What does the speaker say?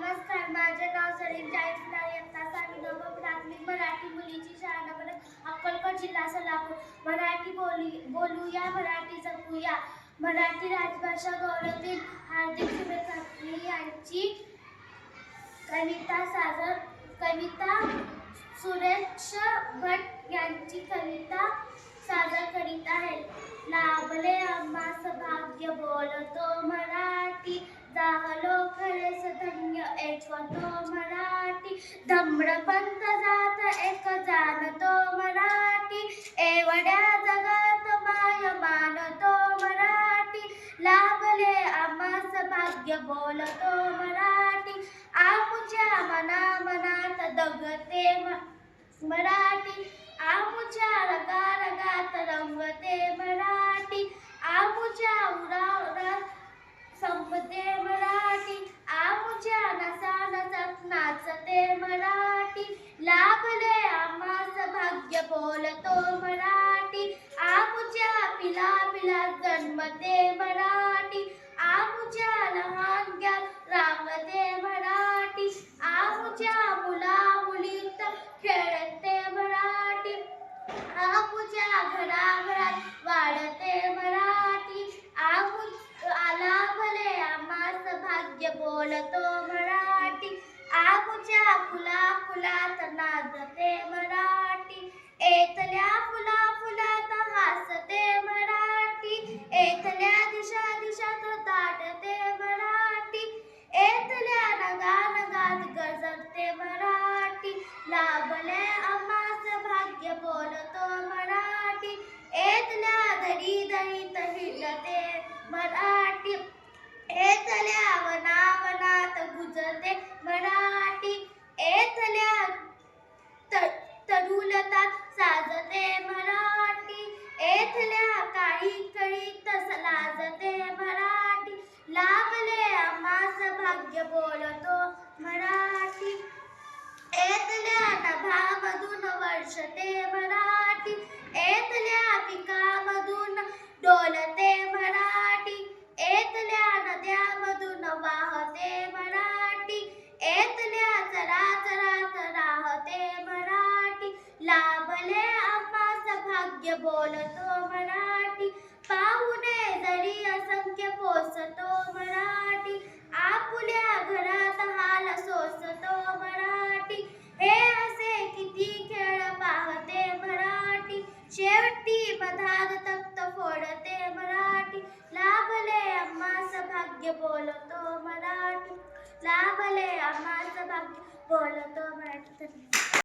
नमस्कार माझे नाव सलीम जाहीर फुलारी इयत्ता मी नवम प्राथमिक मराठी मुलीची शाळा नंबर अक्कलकोट जिल्हा सोलापूर. मराठी बोली बोलूया मराठी जपूया. मराठी राजभाषा गौरवतील. हार्दिक शुभेच्छा. यांची कविता सादर कविता सुरेश भट यांची कविता सादर करीत आहे. लाभले आम्हा सौभाग्य बोलतो मराठी जाहलो खरेस धन्य ऐकतो मराठी. धम्रपंत जात एक जाणतो मराठी. एवढ्या जगात माय मानतो मराठी. लाभले आमास भाग्य बोलतो मराठी. आमुच्या मना मनात दगते मराठी. आमुच्या रगा रगात रंगते मराठी. आमुच्या उरा उरा सम मराठी आमुच्या नसा नसात बोलते मराठी. लाभले आम्हास भाग्य बोलतो मराठी. आमुच्या पिला पिला जन्मते मराठी. आमुच्या लहान रामते मराठी. आमुच्या मुला मुलीत खेळते मराठी. आमुच्या घराघरात वाढते मराठी. आमु आला भले आम्हास भाग्य बोलतो नाचते मराठी. एतल्या फुला फुलात हसते मराठी. एतल्या दिशा दिशात दाटते मराठी. एतल्या नगा नगात गजरते मराठी. लाभले आम्हास भाग्य बोलतो मराठी. एतल्या दरी दरीत हिंडते भाग्य बोलतो मराठी, पाहुणे जरी असंख्य पोसतो मराठी, आपुल्या घरात हाल सोसतो मराठी. हे असे किती खेळ पाहते मराठी. शेवटी मधात तख्त फोडते मराठी. लाभले आम्हास भाग्य बोलतो मराठी. लाभले आम्हास भाग्य बोलतो मराठी. धन्यवाद.